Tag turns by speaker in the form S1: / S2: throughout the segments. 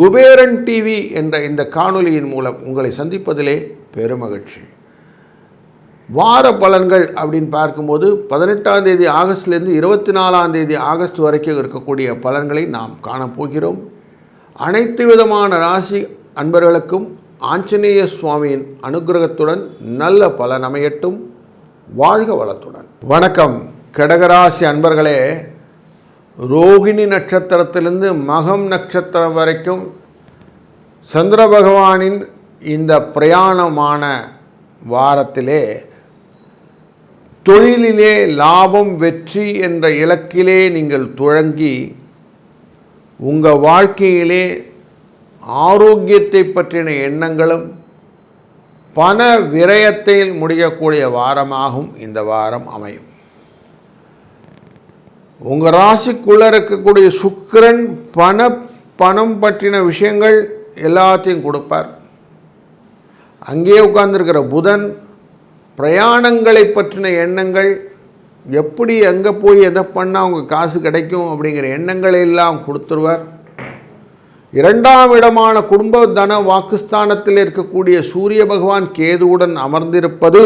S1: Kuberan TV என்ற இந்த காணொலியின் மூலம் உங்களை சந்திப்பதிலே பெருமகிழ்ச்சி. வார பலன்கள் அப்படின்னு பார்க்கும்போது பதினெட்டாம் தேதி ஆகஸ்ட்லேருந்து இருபத்தி நாலாம் தேதி ஆகஸ்ட் வரைக்கும் இருக்கக்கூடிய பலன்களை நாம் காணப்போகிறோம் அனைத்து விதமான ராசி அன்பர்களுக்கும் ஆஞ்சநேய சுவாமியின் அனுகிரகத்துடன் நல்ல பலன் அமையட்டும். வாழ்க வளத்துடன். வணக்கம். கடகராசி அன்பர்களே ரோகிணி நட்சத்திரத்திலிருந்து மகம் நட்சத்திரம் வரைக்கும் சந்திர பகவானின் இந்த பிரயாணமான வாரத்திலே தொழிலிலே லாபம் வெற்றி என்ற இலக்கிலே நீங்கள் துழங்கி உங்கள் வாழ்க்கையிலே ஆரோக்கியத்தை பற்றின எண்ணங்களும் பண விரயத்தில் முடியக்கூடிய வாரமாகும் இந்த வாரம் அமையும். உங்கள் ராசிக்குள்ளே இருக்கக்கூடிய சுக்கரன் பண பணம் பற்றின விஷயங்கள் எல்லாத்தையும் கொடுப்பார். அங்கேயே உட்கார்ந்துருக்கிற புதன் பிரயாணங்களை பற்றின எண்ணங்கள் எப்படி எங்கே போய் எதை பண்ணால் அவங்க காசு கிடைக்கும் அப்படிங்கிற எண்ணங்களை எல்லாம் கொடுத்துருவார். இரண்டாம் இடமான குடும்ப தன வாக்குஸ்தானத்தில் இருக்கக்கூடிய சூரிய பகவான் கேதுவுடன் அமர்ந்திருப்பது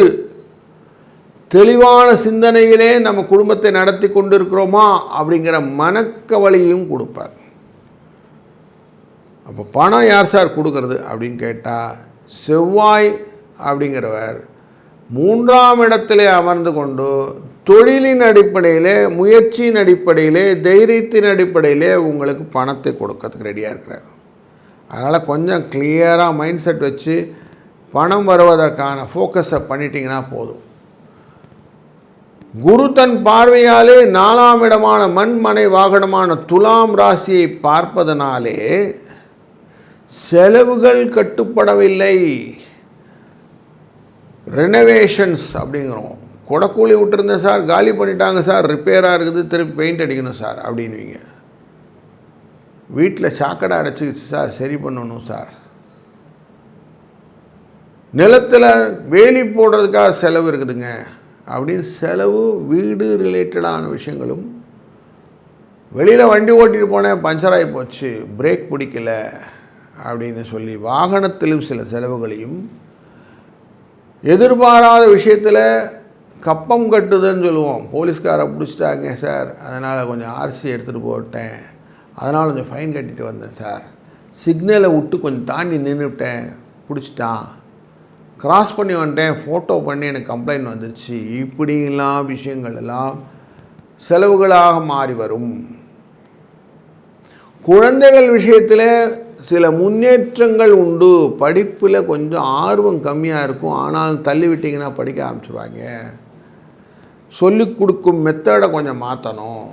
S1: தெளிவான சிந்தனையிலே நம்ம குடும்பத்தை நடத்தி கொண்டிருக்கிறோமா அப்படிங்கிற மனக்கவலையும் கொடுப்பார். அப்போ பணம் யார் சார் கொடுக்கறது அப்படின்னு கேட்டால் செவ்வாய் அப்படிங்கிறவர் மூன்றாம் இடத்திலே அமர்ந்து கொண்டு தொழிலின் அடிப்படையிலே முயற்சியின் அடிப்படையிலே தைரியத்தின் அடிப்படையிலே உங்களுக்கு பணத்தை கொடுக்கறதுக்கு ரெடியாக இருக்கிறார். அதனால் கொஞ்சம் கிளியராக மைண்ட் செட் வச்சு பணம் வருவதற்கான ஃபோக்கஸை பண்ணிட்டீங்கன்னா போதும். குரு தன் பார்வையாலே நாலாம் இடமான மண்மனை வாகனமான துலாம் ராசியை பார்ப்பதனாலே செலவுகள் கட்டுப்படவில்லை. ரெனவேஷன்ஸ் அப்படிங்கிறோம். கொடக்கூலி விட்டுருந்தேன் சார் காலி பண்ணிட்டாங்க சார் ரிப்பேராக இருக்குது திருப்பி பெயிண்ட் அடிக்கணும் சார் அப்படின்வீங்க வீட்டில் சாக்கடை அடைச்சிக்கிச்சு சார் சரி பண்ணணும் சார். நிலத்தில் வேலி போடுறதுக்காக செலவு இருக்குதுங்க. அப்படின்னு செலவு வீடு ரிலேட்டடான விஷயங்களும் வெளியில் வண்டி ஓட்டிட்டு போனேன் பஞ்சர் ஆகி போச்சு பிரேக் பிடிக்கல அப்படின்னு சொல்லி வாகனத்திலும் சில செலவுகளையும் எதிர்பாராத விஷயத்தில் கப்பம் கட்டுதுன்னு சொல்லுவோம். போலீஸ்காரை பிடிச்சிட்டாங்க சார். அதனால் கொஞ்சம் ஆர்சி எடுத்துகிட்டு போட்டேன். அதனால் கொஞ்சம் ஃபைன் கட்டிட்டு வந்தேன் சார். சிக்னலை விட்டு கொஞ்சம் தாண்டி நின்றுவிட்டேன் பிடிச்சிட்டான். கிராஸ் பண்ணி வந்துட்டேன் ஃபோட்டோ பண்ணி எனக்கு கம்ப்ளைண்ட் வந்துருச்சு. இப்படிலாம் விஷயங்கள் எல்லாம் செலவுகளாக மாறி வரும். குழந்தைகள் விஷயத்தில் சில முன்னேற்றங்கள் உண்டு. படிப்பில் கொஞ்சம் ஆர்வம் கம்மியாக இருக்கும். ஆனால் தள்ளி விட்டிங்கன்னா படிக்க ஆரம்பிச்சிருவாங்க. சொல்லிக் கொடுக்கும் மெத்தடை கொஞ்சம் மாற்றணும்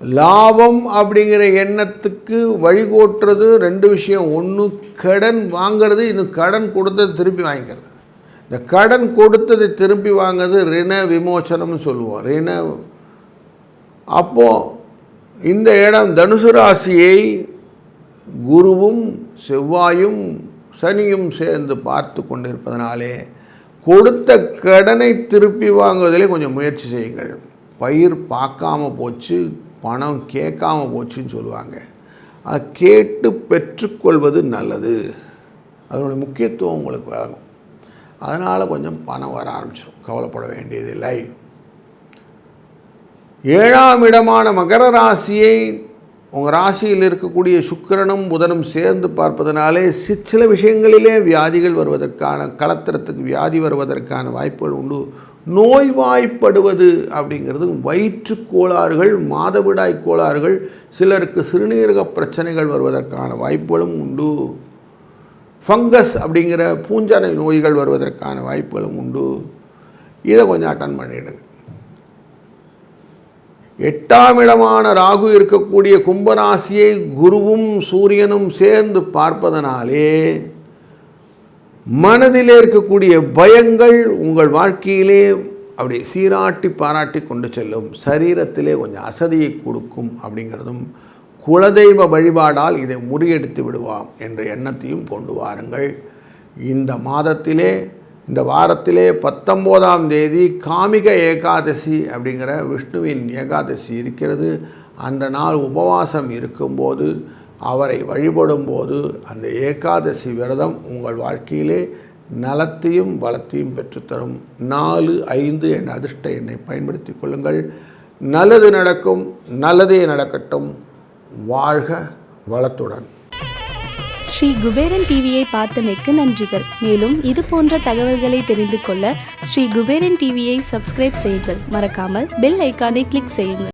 S1: லாபம் அப்படிங்கிற எண்ணத்துக்கு வழிகோட்டுறது ரெண்டு விஷயம். ஒன்று கடன் வாங்கிறது இன்னும் கடன் கொடுத்தது திருப்பி வாங்கிக்கிறது. இந்த கடன் கொடுத்ததை திருப்பி வாங்கிறது ரிண விமோச்சனம்னு சொல்லுவோம். ரிண அப்போது இந்த இடம் தனுசு ராசியை குருவும் செவ்வாயும் சனியும் சேர்ந்து பார்த்து கொண்டிருப்பதனாலே கொடுத்த கடனை திருப்பி வாங்குவதிலே கொஞ்சம் முயற்சி செய்யுங்கள். பயிர் பார்க்காம போச்சு பணம் கேட்காம போச்சுன்னு சொல்லுவாங்க. அதை கேட்டு பெற்றுக்கொள்வது நல்லது. அதனுடைய முக்கியத்துவம் உங்களுக்கு வழங்கும். அதனால் கொஞ்சம் பணம் வர ஆரம்பிச்சிடும் கவலைப்பட வேண்டியதில்லை ஏழாம் இடமான மகர ராசியை உங்கள் ராசியில் இருக்கக்கூடிய சுக்கிரனும் புதனும் சேர்ந்து பார்ப்பதனாலே சி- சில விஷயங்களிலே வியாதிகள் வருவதற்கான கலத்திரத்துக்கு வியாதி வருவதற்கான வாய்ப்புகள் உண்டு. நோய்வாய்ப்படுவது அப்படிங்கிறது வயிற்று கோளாறுகள் மாதவிடாய் கோளாறுகள் சிலருக்கு சிறுநீரக பிரச்சனைகள் வருவதற்கான வாய்ப்புகளும் உண்டு. ஃபங்கஸ் அப்படிங்கிற பூஞ்சனை நோய்கள் வருவதற்கான வாய்ப்புகளும் உண்டு. இதை கொஞ்சம் அட்டன் பண்ணிடுங்க. எட்டாம் இடமான ராகு இருக்கக்கூடிய கும்பராசியை குருவும் சூரியனும் சேர்ந்து பார்ப்பதனாலே மனதிலே இருக்கக்கூடிய பயங்கள் உங்கள் வாழ்க்கையிலே அப்படி சீராட்டி பாராட்டி கொண்டு செல்லும். சரீரத்திலே கொஞ்சம் அசதியை கொடுக்கும் அப்படிங்கிறதும் குலதெய்வ வழிபாடால் இதை முறியடித்து விடுவாம் என்ற எண்ணத்தையும் கொண்டு வாருங்கள். இந்த மாதத்திலே இந்த வாரத்திலே பத்தொம்போதாம் தேதி காமிக ஏகாதசி அப்படிங்கிற விஷ்ணுவின் ஏகாதசி இருக்கிறது. அந்த நாள் உபவாசம் இருக்கும்போது அவரை வழிபடும்போது அந்த ஏகாதசி விரதம் உங்கள் வாழ்க்கையிலே நலத்தையும் வளத்தையும் பெற்றுத்தரும். நாலு ஐந்து என் அதிர்ஷ்ட எண்ணை பயன்படுத்தி கொள்ளுங்கள். நல்லது நடக்கும் நல்லதே நடக்கட்டும். வாழ்க வளத்துடன்.
S2: ஸ்ரீ குபேரன் டிவியை பார்த்தமைக்கு நன்றிகள். மேலும் இது போன்ற தகவல்களை தெரிந்து கொள்ள ஸ்ரீ குபேரன் டிவியை சப்ஸ்கிரைப் செய்யுங்கள். மறக்காமல் பெல் ஐக்கானை கிளிக் செய்யுங்கள்.